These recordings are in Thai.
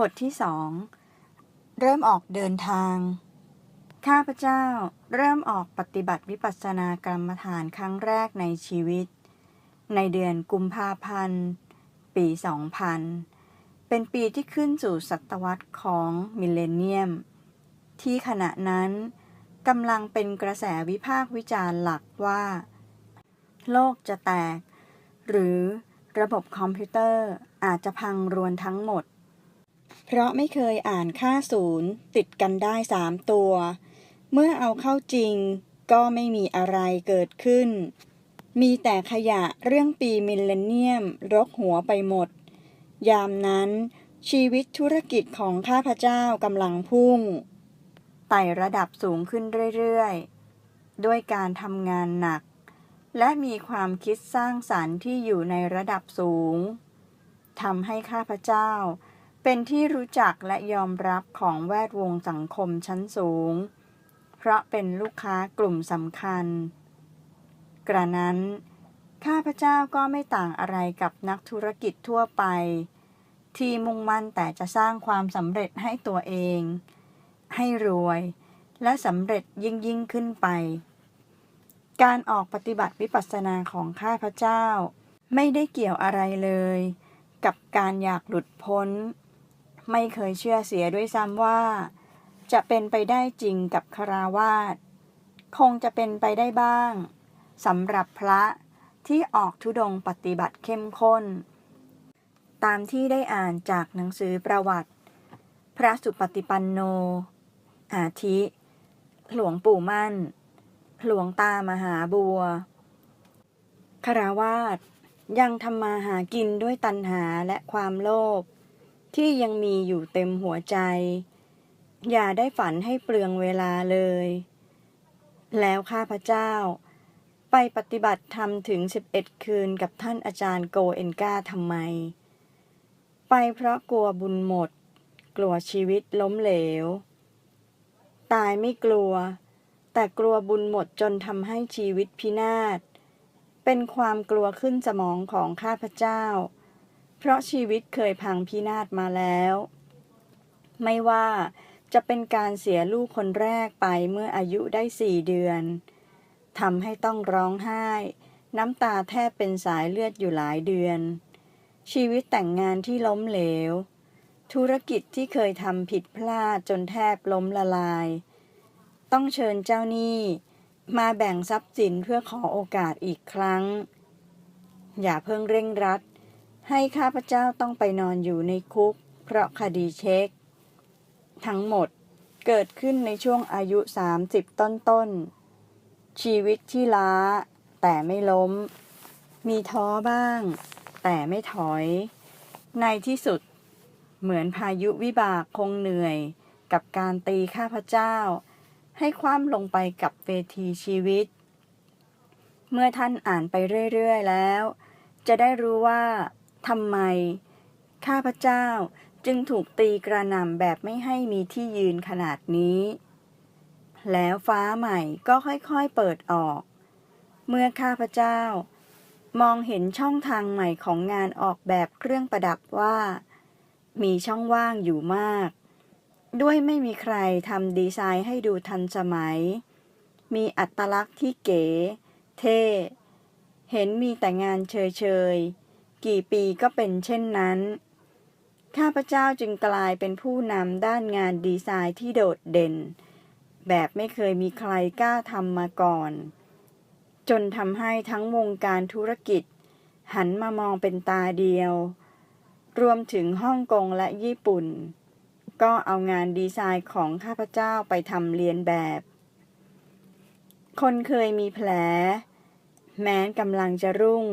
บทที่สองเริ่มออกเดินทาง ข้าพเจ้าเริ่มออกปฏิบัติวิปัสสนากรรมฐานครั้งแรกในชีวิต ในเดือนกุมภาพันธ์ ปี 2000 เป็นปีที่ขึ้นสู่ศตวรรษของมิลเลนเนียม ที่ขณะนั้นกำลังเป็นกระแสวิพากษ์วิจารณ์หลักว่า โลกจะแตก หรือระบบคอมพิวเตอร์อาจจะพังรวนทั้งหมด เพราะไม่เคยอ่านค่าศูนย์ติดกันได้สามตัว เมื่อเอาเข้าจริงก็ไม่มีอะไรเกิดขึ้น มีแต่ขยะเรื่องปีมิลเลนเนียมรกหัวไปหมด ยามนั้น ชีวิตธุรกิจของข้าพเจ้ากำลังพุ่ง ไต่ระดับสูงขึ้นเรื่อยๆ ด้วยการทำงานหนัก และมีความคิดสร้างสรรค์ที่อยู่ในระดับสูงทำให้ข้าพเจ้า เป็นที่รู้จักและยอมรับของแวดวงสังคมชั้นสูง เพราะเป็นลูกค้ากลุ่มสำคัญ กระนั้น ข้าพเจ้าก็ไม่ต่างอะไรกับนักธุรกิจทั่วไป ที่มุ่งมั่นแต่จะสร้างความสำเร็จให้ตัวเอง ให้รวย และสำเร็จยิ่งยิ่งขึ้นไป การออกปฏิบัติวิปัสสนาของข้าพเจ้า ไม่ได้เกี่ยวอะไรเลย กับการอยากหลุดพ้น ไม่เคยเชื่อเสียด้วยซ้ำว่า จะเป็นไปได้จริงกับคาราวาสคงจะเป็นไปได้บ้างสำหรับพระที่ออกทุดงปฏิบัติเข้มข้น ตามที่ได้อ่านจากหนังสือประวัติ พระสุปฏิปันโน อาทิ หลวงปู่มั่น หลวงตามหาบัวคาราวาสยังทำมาหากินด้วยตัณหาและความโลภ ที่ยังมีอยู่เต็มหัวใจ อย่าได้ฝันให้เปลืองเวลาเลย แล้วข้าพเจ้า ไปปฏิบัติธรรมถึง 11 คืนกับท่านอาจารย์โกเอนกาทำไม ไปเพราะกลัวบุญหมด กลัวชีวิตล้มเหลว ตายไม่กลัว แต่กลัวบุญหมดจนทำให้ชีวิตพินาศเป็นความกลัวขึ้นสมองของข้าพเจ้า ราะชีวิตเคยพังพินาศมาแล้ว ไม่ว่าจะเป็นการเสียลูกคนแรกไปเมื่ออายุได้สี่เดือนทำให้ต้องร้องไห้ น้ำตาแทบเป็นสายเลือดอยู่หลายเดือน ชีวิตแต่งงานที่ล้มเหลว ธุรกิจที่เคยทำผิดพลาดจนแทบล้มละลาย ต้องเชิญเจ้าหนี้ มาแบ่งทรัพย์สินเพื่อขอโอกาสอีกครั้ง อย่าเพิ่งเร่งรัด ให้ข้าพเจ้าต้องไปนอนอยู่ในคุก เพราะคดีเช็ค ทั้งหมดเกิดขึ้นในช่วงอายุ 30 ต้นๆชีวิตที่ล้า แต่ไม่ล้ม มีท้อบ้าง แต่ไม่ถอย ในที่สุด เหมือนพายุวิบากคงเหนื่อย กับการตีข้าพเจ้า ให้คว่ำลงไปกับเวทีชีวิต เมื่อท่านอ่านไปเรื่อย ๆ แล้ว จะได้รู้ว่า ทำไม ข้าพเจ้าจึงถูกตีกระหน่ำแบบไม่ให้มีที่ยืนขนาดนี้ แล้วฟ้าใหม่ก็ค่อยๆเปิดออก เมื่อข้าพเจ้า มองเห็นช่องทางใหม่ของงานออกแบบเครื่องประดับว่า มีช่องว่างอยู่มาก ด้วยไม่มีใครทำดีไซน์ให้ดูทันสมัย มีอัตลักษณ์ที่เก๋ เท่ เห็นมีแต่งานเชยๆ กี่ปีก็เป็นเช่นนั้น ข้าพเจ้าจึงกลายเป็นผู้นำด้านงานดีไซน์ที่โดดเด่น แบบไม่เคยมีใครกล้าทำมาก่อน จนทำให้ทั้งวงการธุรกิจ หันมามองเป็นตาเดียว รวมถึงฮ่องกงและญี่ปุ่น ก็เอางานดีไซน์ของข้าพเจ้าไปทำเรียนแบบ คนเคยมีแผล แม้นกำลังจะรุ่ง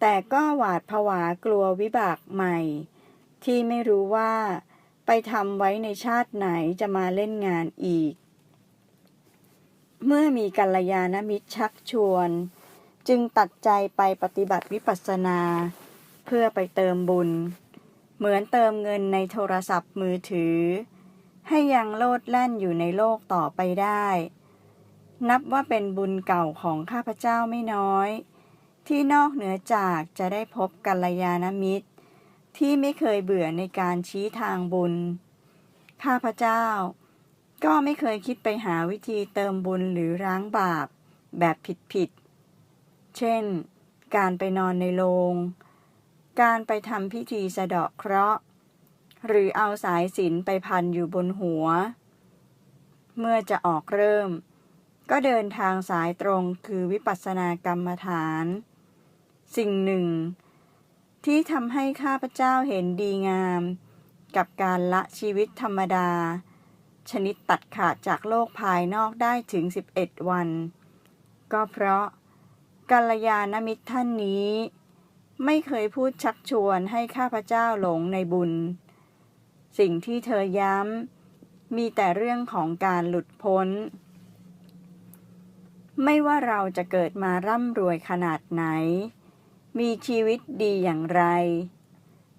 แต่ก็หวาดผวากลัววิบากใหม่ ที่ไม่รู้ว่า ไปทำไว้ในชาติไหนจะมาเล่นงานอีก เมื่อมีกัลยาณมิตรชักชวน จึงตัดใจไปปฏิบัติวิปัสสนา เพื่อไปเติมบุญ เหมือนเติมเงินในโทรศัพท์มือถือ ให้ยังโลดแล่นอยู่ในโลกต่อไปได้ นับว่าเป็นบุญเก่าของข้าพเจ้าไม่น้อย ที่นอกเหนือจากจะได้พบกัลยาณมิตร ที่ไม่เคยเบื่อในการชี้ทางบุญ ข้าพเจ้า ก็ไม่เคยคิดไปหาวิธีเติมบุญหรือร้างบาปแบบผิดๆ เช่น การไปนอนในโรง การไปทำพิธีสะเดาะเคราะห์ หรือเอาสายสินไปพันอยู่บนหัว เมื่อจะออกเริ่มก็เดินทางสายตรงคือวิปัสสนากรรมฐาน สิ่งหนึ่ง ที่ทำให้ข้าพเจ้าเห็นดีงาม กับการละชีวิตธรรมดา ชนิดตัดขาดจากโลกภายนอกได้ถึง 11 วัน ก็เพราะกัลยาณมิตรท่านนี้ ไม่เคยพูดชักชวนให้ข้าพเจ้าหลงในบุญ สิ่งที่เธอย้ำ มีแต่เรื่องของการหลุดพ้น ไม่ว่าเราจะเกิดมาร่ำรวยขนาดไหน มีชีวิตดีอย่างไร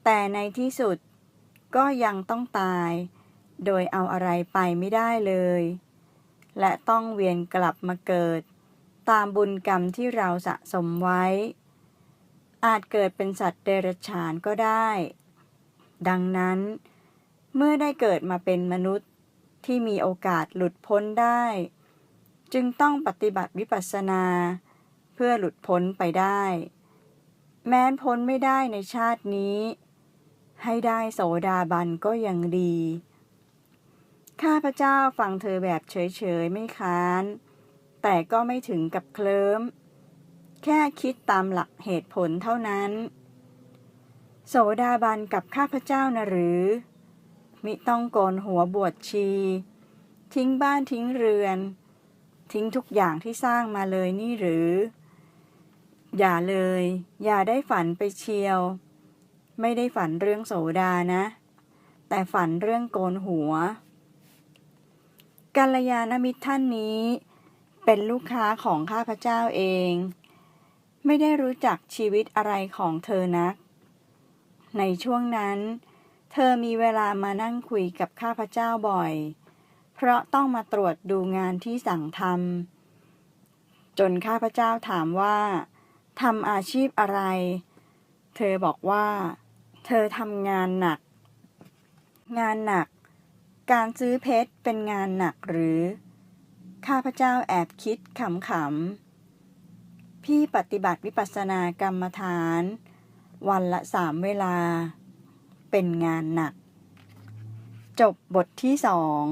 แต่ในที่สุดก็ยังต้องตาย โดยเอาอะไรไปไม่ได้เลย และต้องเวียนกลับมาเกิด ตามบุญกรรมที่เราสะสมไว้ อาจเกิดเป็นสัตว์เดรัจฉานก็ได้ ดังนั้น เมื่อได้เกิดมาเป็นมนุษย์ที่มีโอกาสหลุดพ้นได้ จึงต้องปฏิบัติวิปัสสนา เพื่อหลุดพ้นไปได้ แม้นพ้นไม่ได้ในชาตินี้ ให้ได้โสดาบันก็ยังดี ข้าพเจ้าฟังเธอแบบเฉยๆไม่ค้าน แต่ก็ไม่ถึงกับเคลิ้ม แค่คิดตามหลักเหตุผลเท่านั้น โสดาบันกับข้าพเจ้านะหรือ มิต้องโกนหัวบวชชี ทิ้งบ้านทิ้งเรือน ทิ้งทุกอย่างที่สร้างมาเลยนี่หรือ อย่าเลย อย่าได้ฝันไปเชียว ไม่ได้ฝันเรื่องโสดานะ แต่ฝันเรื่องโกนหัวกัลยาณมิตรท่านนี้ เป็นลูกค้าของข้าพเจ้าเอง ไม่ได้รู้จักชีวิตอะไรของเธอนัก ในช่วงนั้น เธอมีเวลามานั่งคุยกับข้าพเจ้าบ่อย เพราะต้องมาตรวจดูงานที่สั่งทำจนข้าพเจ้าถามว่า ทำอาชีพอะไร เธอบอกว่า เธอทำงานหนัก งานหนัก การซื้อเพชรเป็นงานหนักหรือ ข้าพเจ้าแอบคิดขำๆ พี่ปฏิบัติวิปัสสนากรรมฐาน วันละสามเวลา เป็นงานหนัก จบบทที่สอง